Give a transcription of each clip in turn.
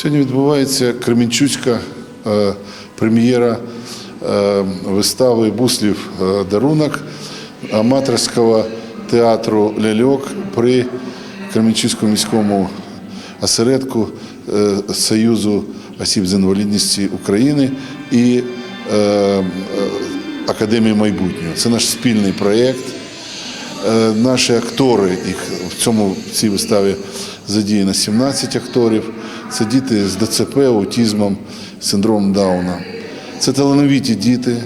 Сьогодні відбувається Кременчуцька е, прем'єра е, вистави Буслів е, дарунок аматорського театру Ляльок при Кременчуцькому міському осередку Союзу осіб з інвалідністю України і Академії майбутнього. Це наш спільний проєкт. Наші актори, їх в цьому в цій виставі задіяно 17 акторів. Це діти з ДЦП, аутизмом, синдромом Дауна. Це талановиті діти.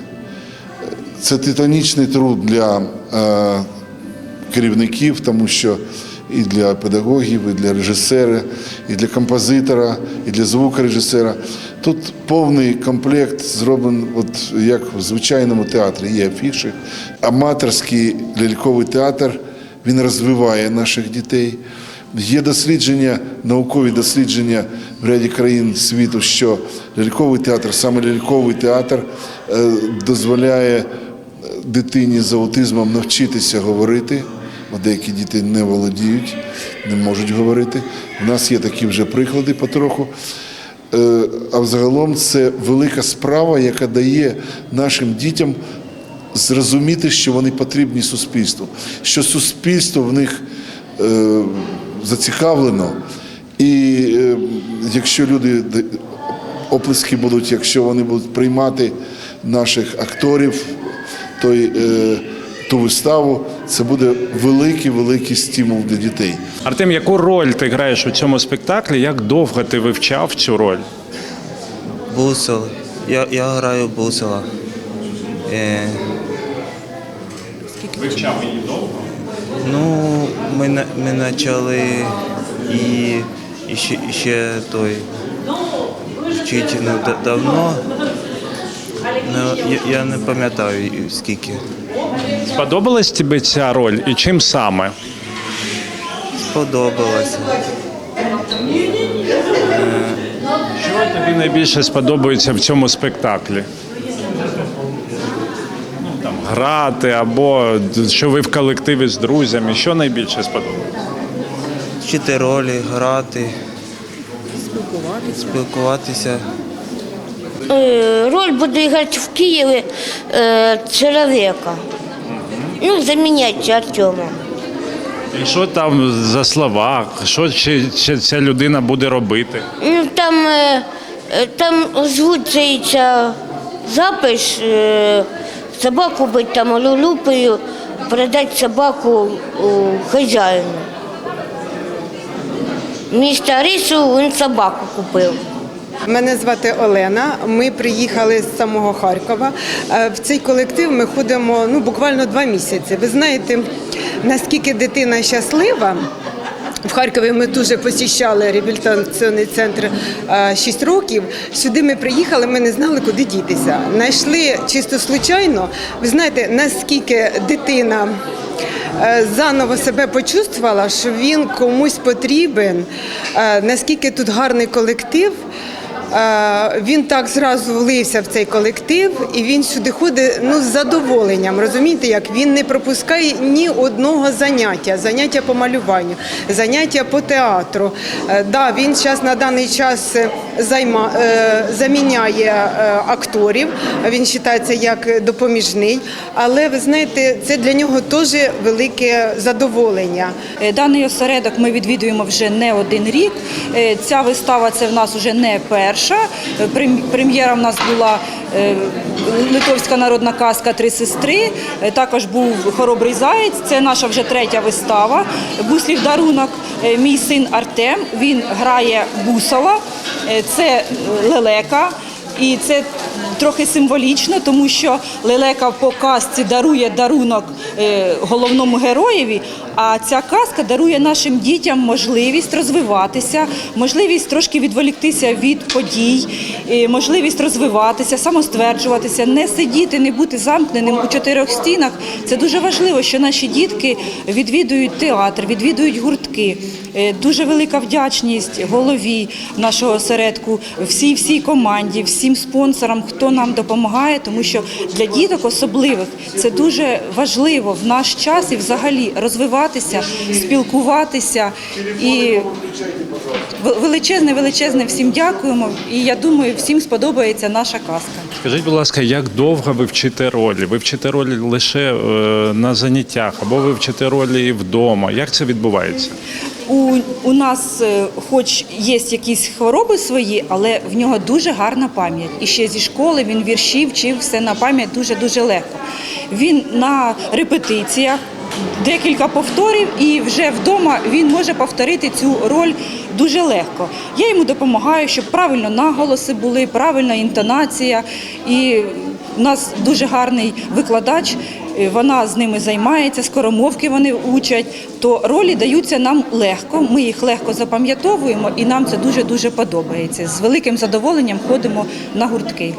Це титанічний труд для е, керівників, тому що і для педагогів, і для режисера, і для композитора, і для звукорежисера. Тут повний комплект зроблений, от як в звичайному театрі. Є афіші. Аматорський ляльковий театр він розвиває наших дітей. Є дослідження, наукові дослідження в ряді країн світу, що ляльковий театр, саме ляльковий театр, е, дозволяє дитині з аутизмом навчитися говорити. Бо Деякі діти не володіють, не можуть говорити. У нас є такі вже приклади потроху. Е, А взагалом це велика справа, яка дає нашим дітям зрозуміти, що вони потрібні суспільству, що суспільство в них е, зацікавлено. І е, якщо люди оплески будуть, якщо вони будуть приймати наших акторів, то й, е, ту виставу, це буде великий великий стимул для дітей. Артем, яку роль ти граєш у цьому спектаклі? Як довго ти вивчав цю роль? Бусел. Я, я граю бусела. Е, Вивчав її довго. Ну, ми, ми почали і, і ще, і ще той вчити ну, да- давно. Ну, я, я не пам'ятаю скільки. Сподобалась тобі ця роль і чим саме? Сподобалося. Що тобі найбільше сподобається в цьому спектаклі? Там, грати або що ви в колективі з друзями. Що найбільше сподобається? Вчити ролі, грати, спілкуватися. Е, Роль буду играть в Киеве э, человека. Ну, заменять Артема. І що там за слова? Що ще, ще ця людина буде робити? Ну, там, е, е, там озвучується запис, е, собаку бить там лулупою, продати собаку хазяїну. Місто Рису він собаку купив. Мене звати Олена. Ми приїхали з самого Харкова. Е, В цей колектив ми ходимо ну буквально два місяці. Ви знаєте, наскільки дитина щаслива. В Харкові ми дуже посіщали реабілітаційний центр 6 років. Сюди ми приїхали, ми не знали, куди дітися. Найшли чисто случайно. Ви знаєте, наскільки дитина е, заново себе почувствувала, що він комусь потрібен, е, наскільки тут гарний колектив. Е, Він так зразу влився в цей колектив, і він сюди ходить ну, з задоволенням. Розумієте, як він не пропускає ні одного заняття, заняття по малюванню, заняття по театру. Е, Да, він зараз на даний час е, займа, заміняє акторів. Він вважається як допоміжний, але ви знаєте, це для нього теж велике задоволення. Даний осередок ми відвідуємо вже не один рік. Ця вистава це в нас вже не перша. Е, Прем'єра в нас була е, литовська народна казка Три сестри. Е, Також був хоробрий заєць. Це наша вже третя вистава. Буслів дарунок. Е, Мій син Артем. Він грає бусола. Е, Це лелека. І це трохи символічно, тому що лелека по казці дарує дарунок е, головному героєві, а ця казка дарує нашим дітям можливість розвиватися, можливість трошки відволіктися від подій, е, можливість розвиватися, самостверджуватися, не сидіти, не бути замкненим у чотирьох стінах. Це дуже важливо, що наші дітки відвідують театр, відвідують гуртки. Е, Дуже велика вдячність голові нашого осередку, всій всій команді, всім спонсорам, хто хто нам допомагає, тому що для діток особливих це дуже важливо в наш час і взагалі розвиватися, спілкуватися. І величезне, величезне всім дякуємо. І я думаю, всім сподобається наша казка. Скажіть, будь ласка, як довго ви вчите ролі? Ви вчите ролі лише е, на заняттях або ви вчите ролі вдома? Як це відбувається? У, у нас, е, хоч є якісь хвороби свої, але в нього дуже гарна пам'ять. І ще зі школи він вірші вчив все на пам'ять дуже дуже легко. Він на репетиціях декілька повторів, і вже вдома він може повторити цю роль дуже легко. Я йому допомагаю, щоб правильно наголоси були, правильна інтонація. І у нас дуже гарний викладач. е, Вона з ними займається, скоромовки вони учать. То ролі даються нам легко. Ми їх легко запам'ятовуємо, і нам це дуже дуже подобається. З великим задоволенням ходимо на гуртки.